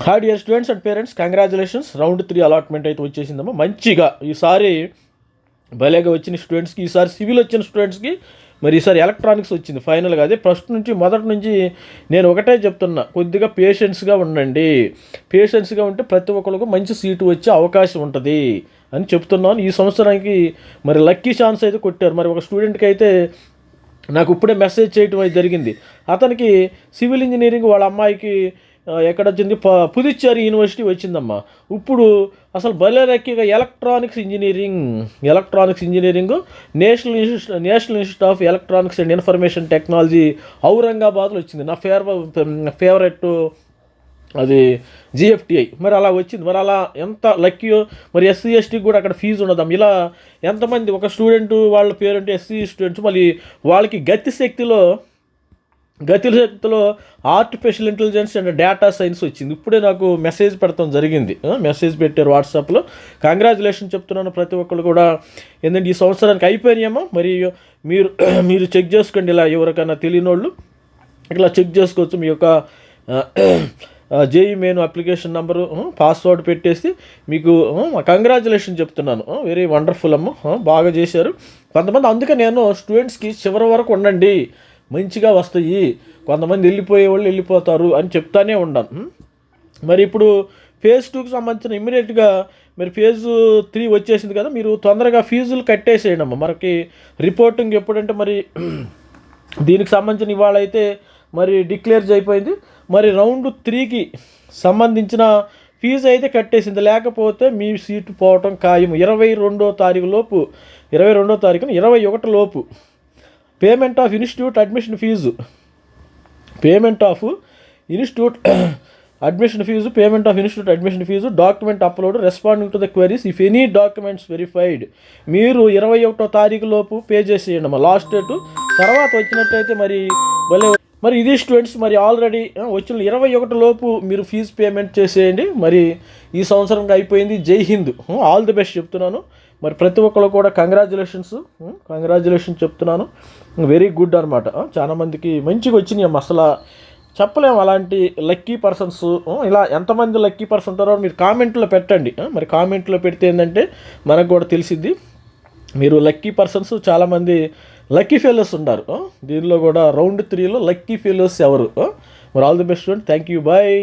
Hi dear students and parents congratulations round three allotment అయితే వచ్చేసిందమ్మా. మంచిగా. ఈసారి భలేగా వచ్చిన స్టూడెంట్స్కి ఈసారి సివిల్ వచ్చిన స్టూడెంట్స్కి మరి ఈసారి ఎలక్ట్రానిక్స్ వచ్చింది. ఫైనల్గా అదే ఫస్ట్ నుంచి మొదటి నుంచి నేను ఒకటే చెప్తున్నా. కొద్దిగా పేషెన్స్గా ఉండండి. పేషెన్స్గా ఉంటే ప్రతి ఒక్కరికి మంచి సీటు వచ్చే అవకాశం ఉంటుంది అని చెప్తున్నాను. ఈ సంవత్సరానికి మరి లక్కీ ఛాన్స్ అయితే కొట్టారు. మరి ఒక స్టూడెంట్కి అయితే నాకు ఇప్పుడే మెసేజ్ చేయటం అయితే జరిగింది. అతనికి సివిల్ ఇంజనీరింగ్ వాళ్ళ అమ్మాయికి ఎక్కడ వచ్చింది ప- పుదుచ్చేరి యూనివర్సిటీ వచ్చిందమ్మా. ఇప్పుడు అసలు బలేరెక్కిగా electronics engineering electronics engineering national institute national institute of electronics and information technology ఔరంగాబాద్లో వచ్చింది. నా ఫేవర ఫేవరెట్ అది జిఎఫ్టిఐ. మరి అలా వచ్చింది. మరి అలా ఎంత లక్కీయో మరి ఎస్సీ ఎస్టీకి కూడా అక్కడ ఫీజు ఉండదాం ఇలా ఎంతమంది ఒక స్టూడెంట్ వాళ్ళ పేరెంట్ ఎస్సీ స్టూడెంట్స్ మళ్ళీ వాళ్ళకి గతి శక్తిలో గతిలో శక్తిలో artificial intelligence and data science వచ్చింది. ఇప్పుడే నాకు మెసేజ్ పెడతాం జరిగింది. మెసేజ్ పెట్టారు వాట్సాప్లో కంగ్రాచులేషన్ చెప్తున్నాను ప్రతి ఒక్కరు కూడా. ఏంటంటే ఈ సంవత్సరానికి అయిపోయినాయేమో మరి మీరు మీరు చెక్ చేసుకోండి ఇలా ఎవరికైనా తెలియని వాళ్ళు ఇట్లా చెక్ చేసుకోవచ్చు మీ యొక్క JEE main application number password పెట్టేసి మీకు కంగ్రాచులేషన్ చెప్తున్నాను. వెరీ వండర్ఫుల్ అమ్మ. బాగా చేశారు. కొంతమంది అందుకే నేను స్టూడెంట్స్కి చివరి వరకు ఉండండి. మంచిగా వస్తాయి. కొంతమంది వెళ్ళిపోయే వాళ్ళు వెళ్ళిపోతారు అని చెప్తానే ఉన్నాను మరి ఇప్పుడు ఫేజ్ టూకి సంబంధించిన ఇమ్మీడియట్గా మరి ఫేజ్ త్రీ వచ్చేసింది కదా మీరు తొందరగా ఫీజులు కట్టేసేయండి అమ్మ. మనకి రిపోర్టింగ్ ఎప్పుడంటే మరి దీనికి సంబంధించిన ఇవాళ అయితే మరి డిక్లేర్ అయిపోయింది. మరి రౌండ్ త్రీకి సంబంధించిన ఫీజు అయితే కట్టేసింది. లేకపోతే మీ సీటు పోవటం ఖాయం ఇరవై రెండో తారీఖు లోపు ఇరవై రెండో తారీఖున ఇరవై ఒకటి లోపు payment of institute admission fee payment of institute admission fee payment of institute admission fee document upload responding to the queries if any documents verified మీరు ఇరవై ఒకటో తారీఖు లోపు పే చేసేయండి. లాస్ట్ డేటు తర్వాత వచ్చినట్టయితే మరి భలే మరి ఇది స్టూడెంట్స్ మరి ఆల్రెడీ వచ్చిన ఇరవై ఒకటి లోపు మీరు ఫీజు పేమెంట్ చేసేయండి. మరి ఈ సంవత్సరంగా అయిపోయింది. జై హింద్. ఆల్ ది బెస్ట్ చెప్తున్నాను. మరి ప్రతి ఒక్కరు కూడా కంగ్రాచులేషన్స్ కంగ్రాచులేషన్స్ చెప్తున్నాను. వెరీ గుడ్ అనమాట చాలామందికి మంచిగా వచ్చినాయి అసలు చెప్పలేము అలాంటి లక్కీ పర్సన్స్ ఇలా ఎంతమంది లక్కీ పర్సన్ ఉంటారో మీరు కామెంట్లో పెట్టండి. మరి కామెంట్లో పెడితే ఏంటంటే మనకు కూడా తెలిసిద్ది. మీరు లక్కీ పర్సన్స్ చాలామంది లక్కీ ఫెలోస్ ఉన్నారు. దీనిలో కూడా రౌండ్ త్రీలో లక్కీ ఫెలోస్ ఎవరు? మరి all the best thank you bye.